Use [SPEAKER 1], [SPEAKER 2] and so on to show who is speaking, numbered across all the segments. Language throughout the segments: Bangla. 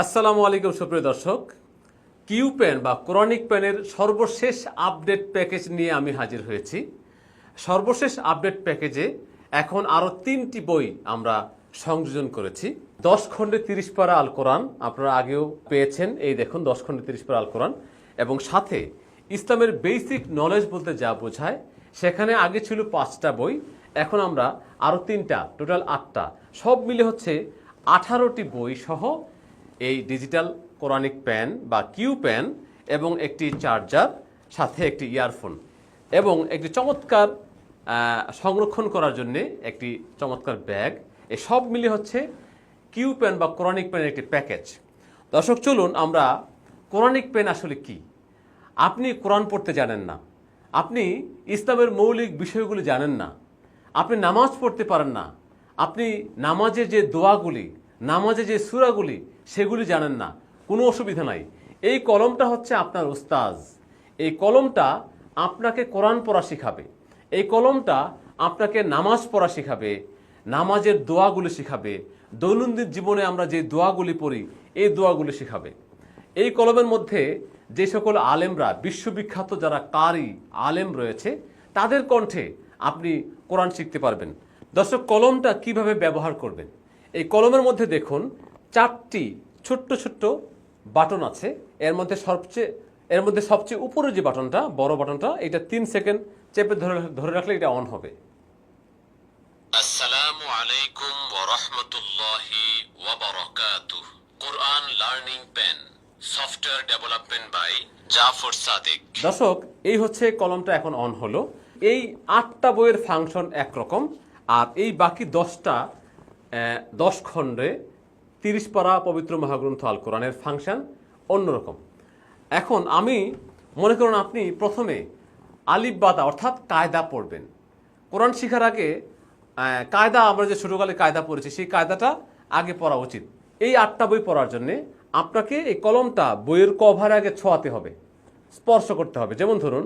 [SPEAKER 1] আসসালামু আলাইকুম, সুপ্রিয় দর্শক। কিউ পেন বা কোরআনিক পেনের সর্বশেষ আপডেট প্যাকেজ নিয়ে আমি হাজির হয়েছি। সর্বশেষ আপডেট প্যাকেজে এখন আরও তিনটি বই আমরা সংযোজন করেছি। দশ খণ্ডে তিরিশ পারা আল কোরআন আপনারা আগেও পেয়েছেন। এই দেখুন, দশ খণ্ডে তিরিশ পারা আল কোরআন। এবং সাথে ইসলামের বেসিক নলেজ বলতে যা বোঝায়, সেখানে আগে ছিল পাঁচটা বই। এখন আমরা আরও তিনটা, টোটাল আটটা। সব মিলে হচ্ছে আঠারোটি বই সহ এই ডিজিটাল কোরআনিক প্যান বা কিউ প্যান এবং একটি চার্জার, সাথে একটি ইয়ারফোন এবং একটি চমৎকার সংরক্ষণ করার জন্য একটি চমৎকার ব্যাগ। এ সব মিলে হচ্ছে কিউ প্যান বা কোরআনিক প্যানের একটি প্যাকেজ। দর্শক, চলুন আমরা কোরআনিক পেন আসলে কি? আপনি কোরআন পড়তে জানেন না। আপনি ইসলামের মৌলিক বিষয়গুলি জানেন না। আপনি নামাজ পড়তে পারেন না। আপনি নামাজে যে দোয়াগুলি নামাজে যে সুরাগুলি, সেগুলি জানেন না। কোনো অসুবিধা নাই। এই কলমটা হচ্ছে আপনার উস্তাজ। এই কলমটা আপনাকে কোরআন পড়া শেখাবে। এই কলমটা আপনাকে নামাজ পড়া শেখাবে। নামাজের দোয়াগুলি শেখাবে। দৈনন্দিন জীবনে আমরা যে দোয়াগুলি পড়ি, এই দোয়াগুলি শেখাবে। এই কলমের মধ্যে যে সকল আলেমরা, বিশ্ববিখ্যাত যারা কারি আলেম রয়েছে, তাদের কণ্ঠে আপনি কোরআন শিখতে পারবেন। দর্শক, কলমটা কীভাবে ব্যবহার করবেন? এই কলমের মধ্যে দেখুন চারটি ছোট্ট ছোট্ট বাটন আছে। এর মধ্যে সবচেয়ে এর মধ্যে সবচেয়ে উপরে যে বাটনটা বড় বাটনটা এটা তিন সেকেন্ড চেপে ধরে ধরে রাখলে এটা অন হবে।
[SPEAKER 2] আসসালামু আলাইকুম ওয়া রাহমাতুল্লাহি ওয়া বারাকাতুহু। কোরআন learning pen software development by Jafar Sadiq.
[SPEAKER 1] দর্শক এই হচ্ছে কলমটা এখন অন হলো। এই আটটা বইয়ের ফাংশন একরকম আর এই বাকি দশটা দশ খণ্ডে তিরিশ পারা পবিত্র মহাগ্রন্থ আল কোরআনের ফাংশন অন্যরকম। এখন আমি মনে করুন আপনি প্রথমে আলিফ বাদা অর্থাৎ কায়দা পড়বেন। কোরআন শিখার আগে কায়দা আমরা যে ছোটোকালে কায়দা পড়েছি, সেই কায়দাটা আগে পড়া উচিত। এই আটটা বই পড়ার জন্যে আপনাকে এই কলমটা বইয়ের কভার আগে ছোঁয়াতে হবে, স্পর্শ করতে হবে। যেমন ধরুন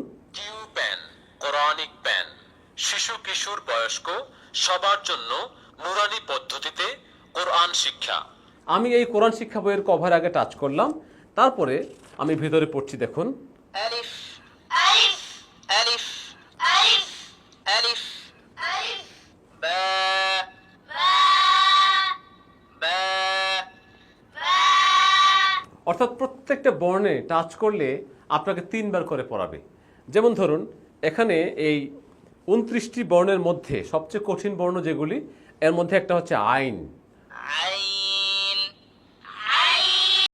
[SPEAKER 2] কোরআনিক পেন শিশু কিশোর বয়স্ক সবার জন্য নুরানি পদ্ধতিতে কোরআন শিক্ষা।
[SPEAKER 1] আমি এই কোরআন শিক্ষা বইয়ের কভার আগে টাচ করলাম। তারপরে আমি ভিতরে পড়ছি দেখুন। অর্থাৎ প্রত্যেকটা বর্ণে টাচ করলে আপনাকে তিনবার করে পড়াবে। যেমন ধরুন এখানে এই উনত্রিশটি বর্ণের মধ্যে সবচেয়ে কঠিন বর্ণ যেগুলি এর মধ্যে একটা হচ্ছে আইন।